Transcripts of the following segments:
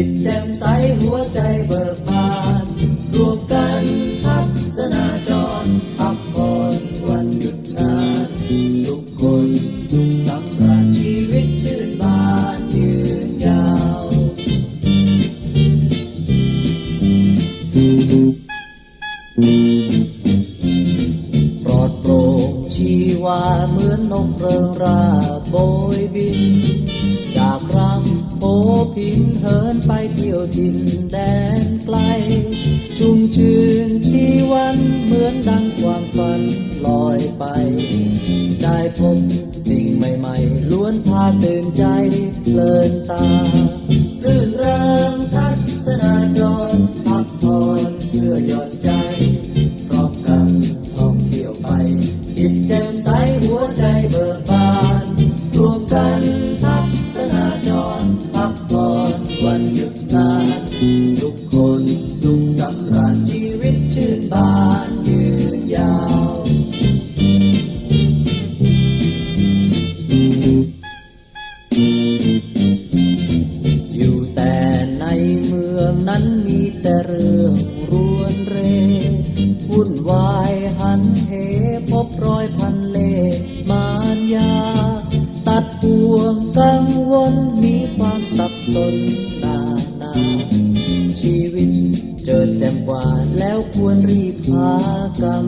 จิตแจ่มใสหัวใจ cuenta. กว่าแล้วควรรีบพากรรม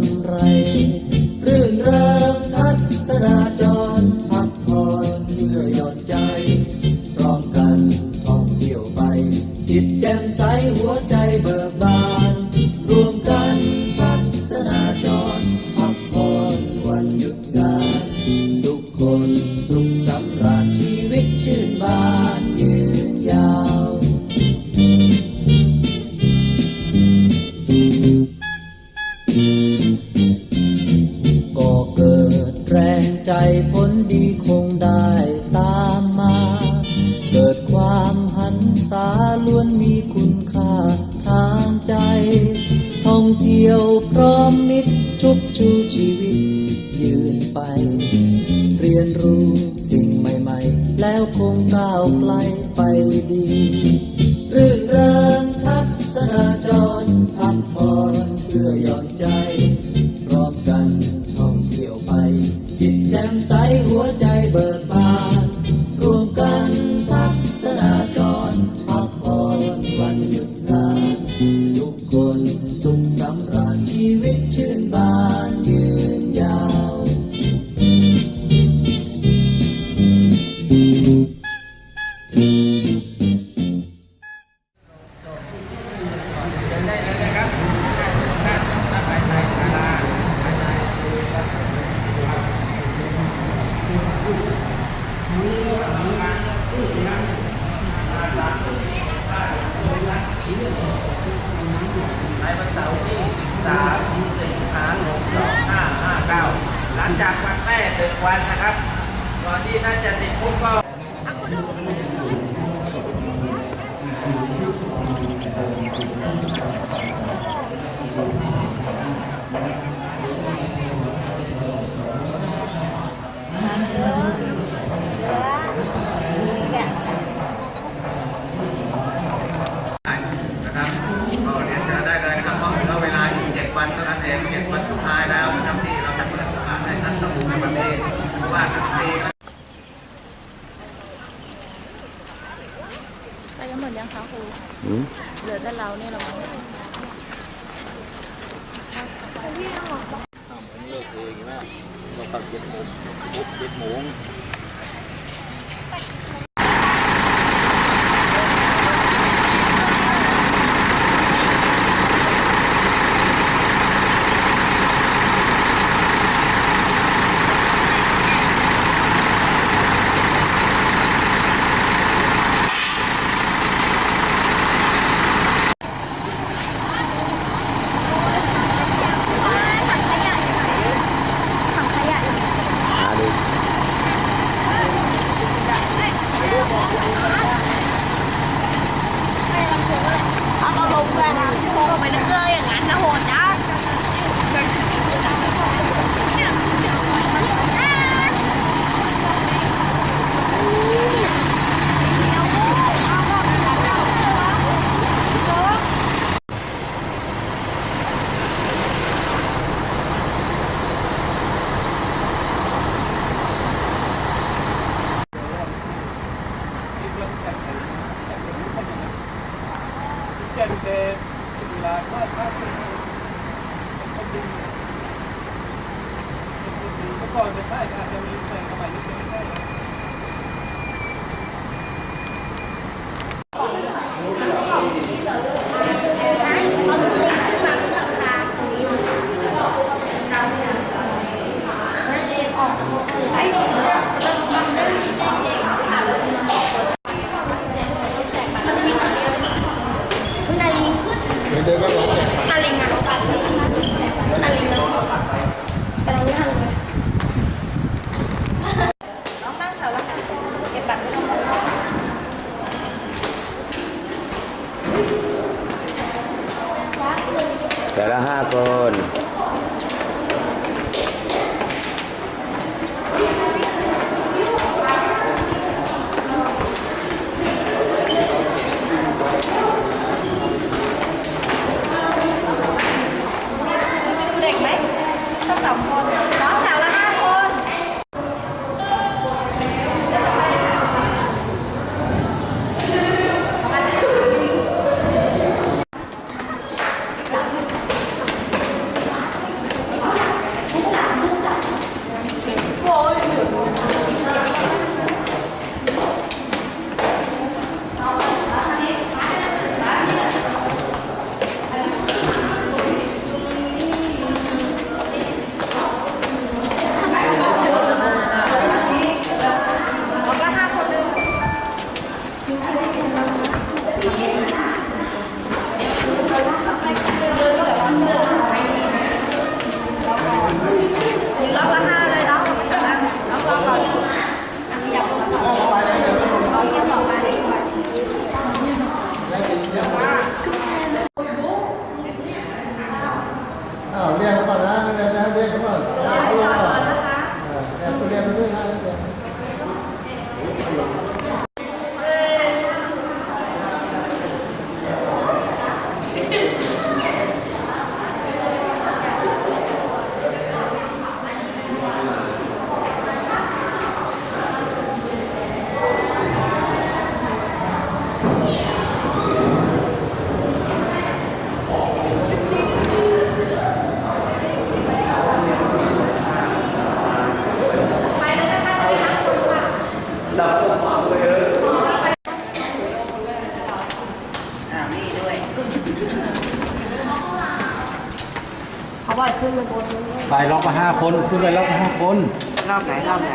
perder. แต่ละห้าคน คนขึ้นไปรอบห้าคน รอบไหนรอบไหน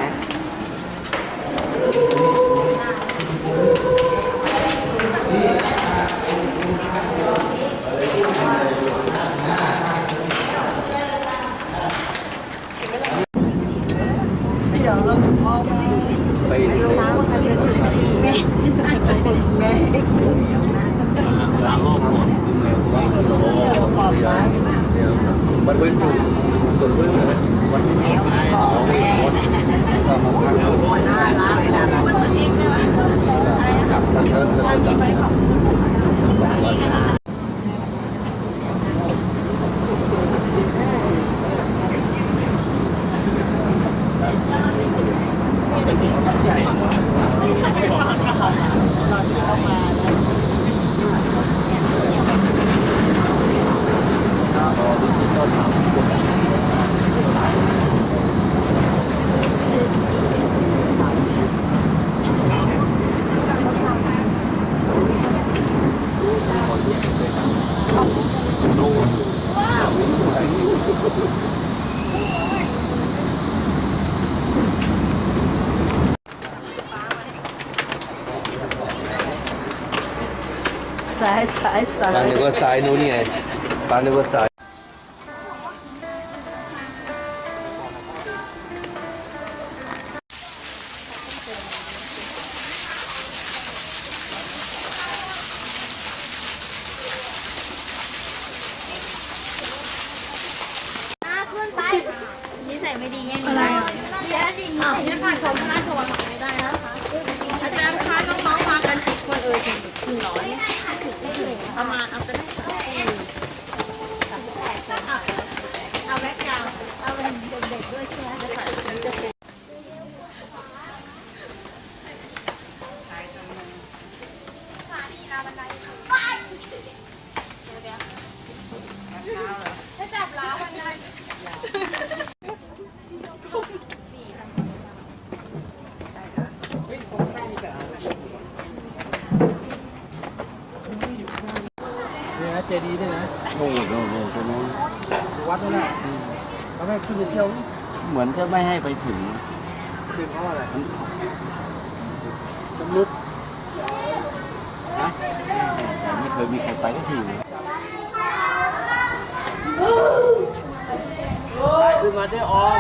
कांदेगोर सहा नोनी आहे कांदेगोर सहा different. เพื่อไม่ให้ไปถึงคือเพราะอะไรสมรุดนะแต่ไม่เคยมีใครไปสักทีเลยคือมาได้ออก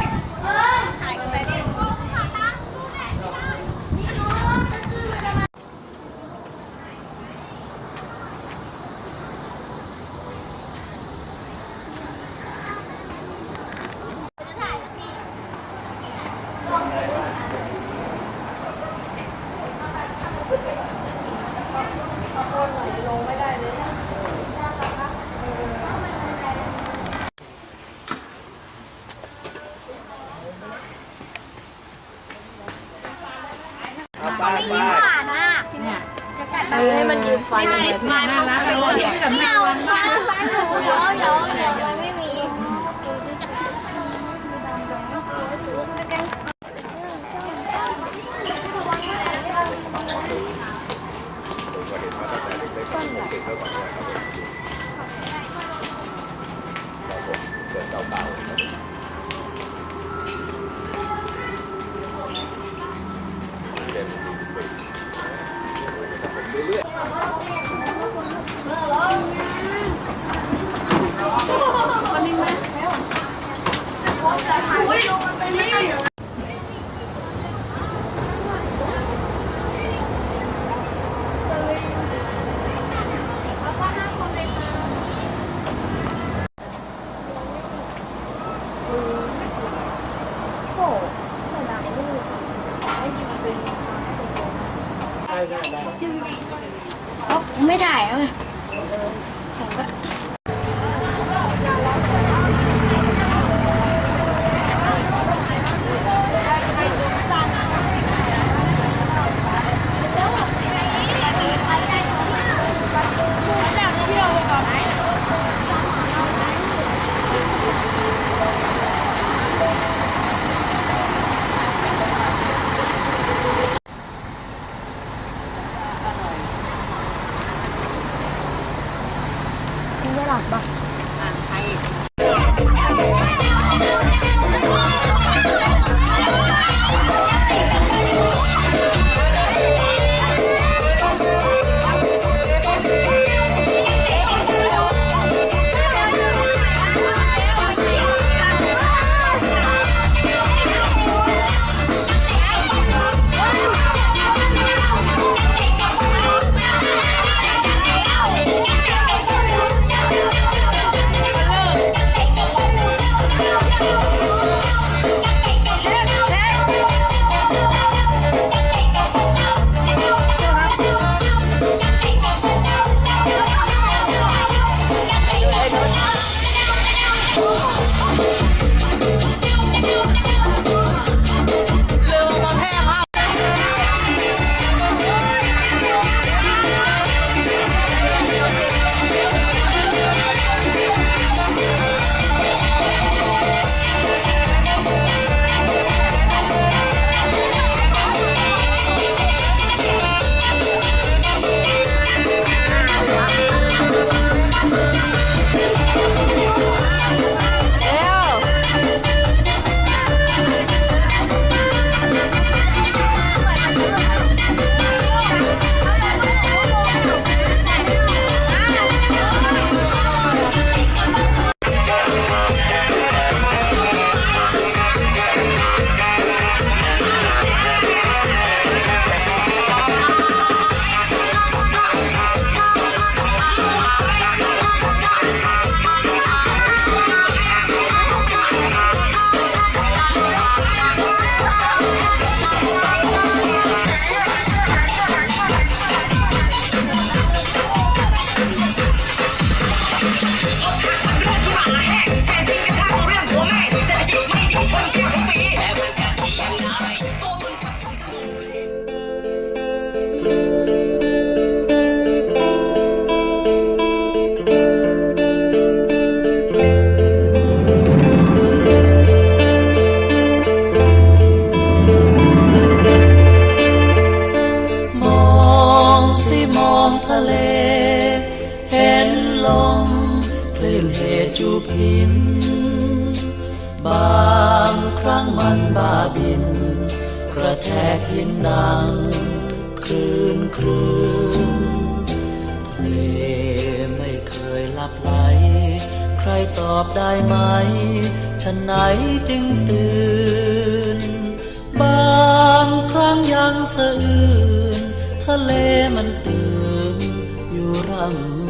ฟันนี่สมายน่ารักเลยไม่เอาฟันฟันหนูเดี๋ยวเดี๋ยวเดี๋ยวมันไม่มีหนูซื้อจาก ไม่ถ่ายแล้วไงร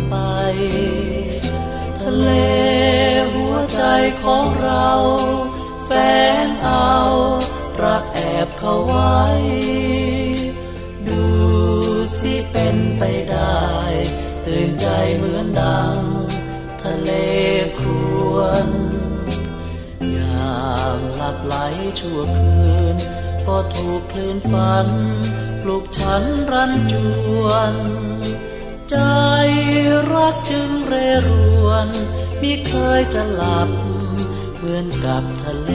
ไป ทะเลหัวใจของเราแฟนเอารักแอบเข้าไว้ ดูสิเป็นไปได้ ตื่นใจเหมือนดัง ทะเลครวนอย่างหลับไหลชั่วคืน ก็ถูกคลื่นฝัน ปลุกฉันรันจวน ใจรักจึงเรรวนมิเคยจะหลับ เหมือนกับทะเล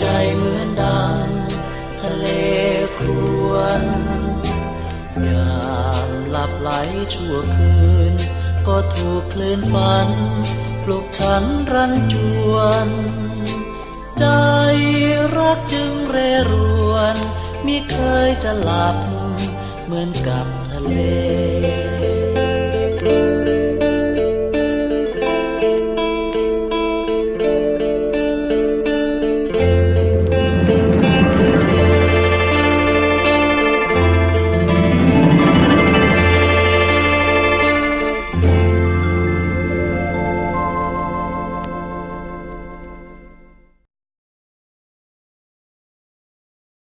ใจเหมือนดังทะเลครวนยามหลับไหลชั่วคืน ก็ถูกคลื่นฝัน ปลุกฉันรันจวน ใจรักจึงเรรวนมิเคยจะหลับ เหมือนกับทะเล